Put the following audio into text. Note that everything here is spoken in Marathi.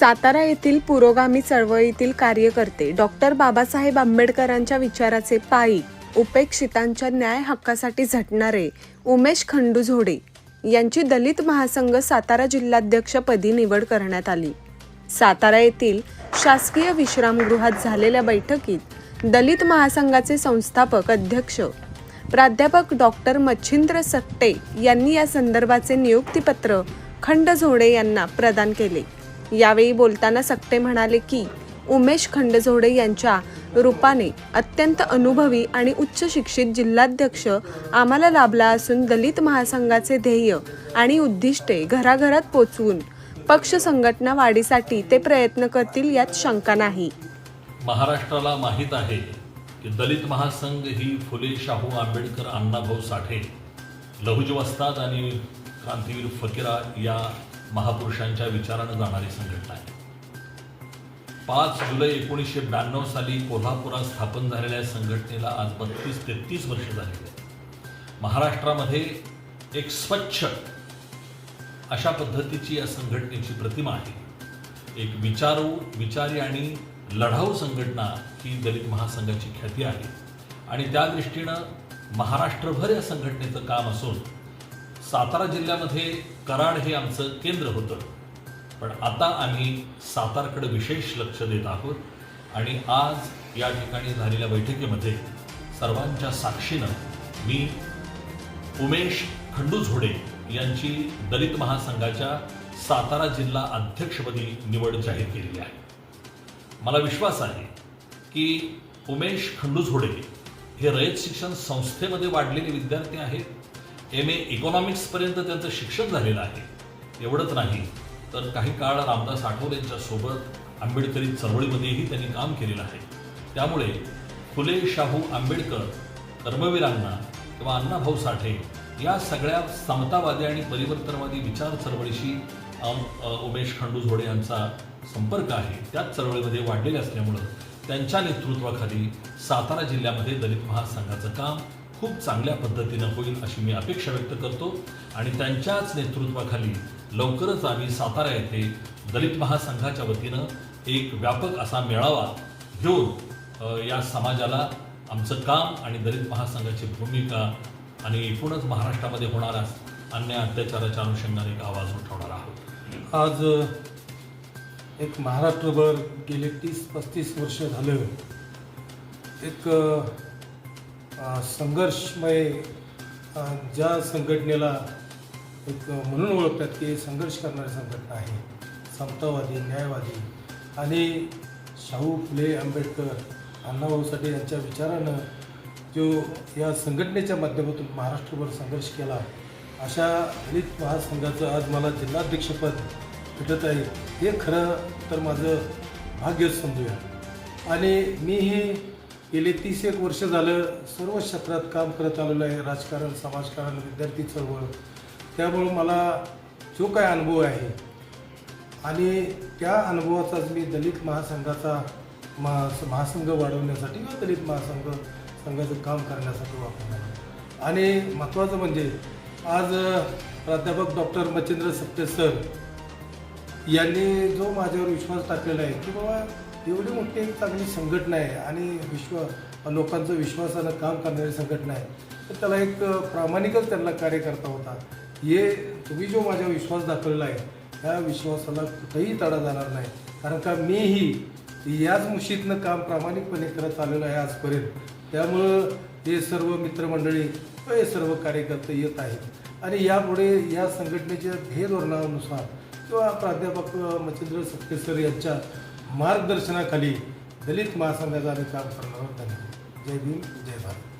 सातारा येथील पुरोगामी चळवळीतील कार्यकर्ते डॉक्टर बाबासाहेब आंबेडकरांच्या विचाराचे पायी उपेक्षितांच्या न्याय हक्कासाठी झटणारे उमेश खंडूझोडे यांची दलित महासंघ सातारा जिल्हाध्यक्षपदी निवड करण्यात आली. सातारा येथील शासकीय विश्रामगृहात झालेल्या बैठकीत दलित महासंघाचे संस्थापक अध्यक्ष प्राध्यापक डॉक्टर मच्छिंद्र सट्टे यांनी या संदर्भाचे नियुक्तीपत्र खंडझोडे यांना प्रदान केले. यावेळी बोलताना सक्टे म्हणाले की उमेश खंडझोडे यांच्या रूपाने अत्यंत अनुभवी आणि उच्च शिक्षित जिल्हाध्यक्ष आम्हाला लाभला असून दलित महासंघाचे ध्येय आणि उद्दिष्टे घराघरात पोचवून पक्ष संघटना वाढीसाठी ते प्रयत्न करतील यात शंका नाही. महाराष्ट्राला माहीत आहे की दलित महासंघ ही फुले शाहू आंबेडकर अण्णाभाऊ साठे लहुजवस्ताद आणि क्रांतीवीर फकीरा या महापुरुषांच्या विचारानं जाणारी संघटना आहे. पाच जुलै एकोणीसशे ब्याण्णव साली कोल्हापुरात स्थापन झालेल्या संघटनेला आज बत्तीस तेहतीस वर्ष झालेली आहेत. महाराष्ट्रामध्ये एक स्वच्छ अशा पद्धतीची या संघटनेची प्रतिमा आहे. एक विचारू विचारी आणि लढाऊ संघटना ही दलित महासंघाची ख्याती आहे. आणि त्या दृष्टीनं महाराष्ट्रभर या संघटनेचं काम असून सातारा जिल्ह्यामध्ये कराड हे आमचं केंद्र होतं. पण आता आम्ही सातारकडे विशेष लक्ष देत आहोत आणि आज या ठिकाणी झालेल्या बैठकीमध्ये सर्वांच्या साक्षीनं मी उमेश खंडूझोडे यांची दलित महासंघाच्या सातारा जिल्हा अध्यक्षपदी निवड जाहीर केलेली आहे. मला विश्वास आहे की उमेश खंडूझोडे हे रयत शिक्षण संस्थेमध्ये वाढलेले विद्यार्थी आहेत. एम ए इकॉनॉमिक्सपर्यंत त्यांचं शिक्षण झालेलं आहे. एवढंच नाही तर काही काळ रामदास आठवले यांच्यासोबत आंबेडकरी चळवळीमध्येही त्यांनी काम केलेलं आहे. त्यामुळे फुले शाहू आंबेडकर कर्मवीरांना किंवा अण्णाभाऊ साठे या सगळ्या समतावादी आणि परिवर्तनवादी विचार चळवळीशी उमेश खंडू उमेश यांचा संपर्क आहे. त्याच चळवळीमध्ये वाढलेले असल्यामुळं त्यांच्या नेतृत्वाखाली सातारा जिल्ह्यामध्ये दलित महासंघाचं काम खूप चांगल्या पद्धतीनं होईल अशी मी अपेक्षा व्यक्त करतो. आणि त्यांच्याच नेतृत्वाखाली लवकरच आम्ही सातारा येथे दलित महासंघाच्या वतीनं एक व्यापक असा मेळावा घेऊन या समाजाला आमचं काम आणि दलित महासंघाची भूमिका आणि एकूणच महाराष्ट्रामध्ये होणारा अन्य अत्याचाराच्या अनुषंगाने एक आवाज उठवणार आहोत. आज एक महाराष्ट्रभर गेले तीस पस्तीस वर्ष झालं. एक संघर्षमय ज्या संघटनेला एक म्हणून ओळखतात की संघर्ष करणारी संघटना आहे. समतावादी न्यायवादी आणि शाहू फुले आंबेडकर अण्णाभाऊ साठे यांच्या विचारानं जो या संघटनेच्या माध्यमातून महाराष्ट्रभर संघर्ष केला अशा दलित महासंघाचं आज मला जिल्हाध्यक्षपद भेटत आहे. हे खरं तर माझं भाग्यच समजूया. आणि मी हे गेले तीस एक वर्ष झालं सर्व क्षेत्रात काम करत आलेलं आहे राजकारण समाजकारण विद्यार्थी चळवळ. त्यामुळं मला जो काय अनुभव आहे आणि त्या अनुभवाचाच मी दलित महासंघाचा महा महासंघ वाढवण्यासाठी किंवा दलित महासंघ संघाचं काम करण्यासाठी वापरणार आणि महत्त्वाचं म्हणजे आज प्राध्यापक डॉक्टर मच्छिंद्र सप्ते सर यांनी जो माझ्यावर विश्वास टाकलेला आहे की बाबा एवढी मोठी एक चांगली संघटना आहे आणि विश्व लोकांचं विश्वासानं काम करणारी संघटना आहे. तर त्याला एक प्रामाणिकच त्यांना कार्यकर्ता होता. हे तुम्ही जो माझा विश्वास दाखवलेला आहे त्या विश्वासाला कुठंही तडा जाणार नाही. कारण का मीही याच मुशीतनं काम प्रामाणिकपणे करत आलेलो आहे आजपर्यंत. त्यामुळं हे सर्व मित्रमंडळी हे सर्व कार्यकर्ते येत आहेत. आणि यापुढे या संघटनेच्या ध्येय धोरणानुसार किंवा प्राध्यापक मच्छिंद्र सत्केसर यांच्या मार्गदर्शनाखाली दलित महासंघाचा आम्ही काम करणार धन्यवाद जय भीम जय भारत.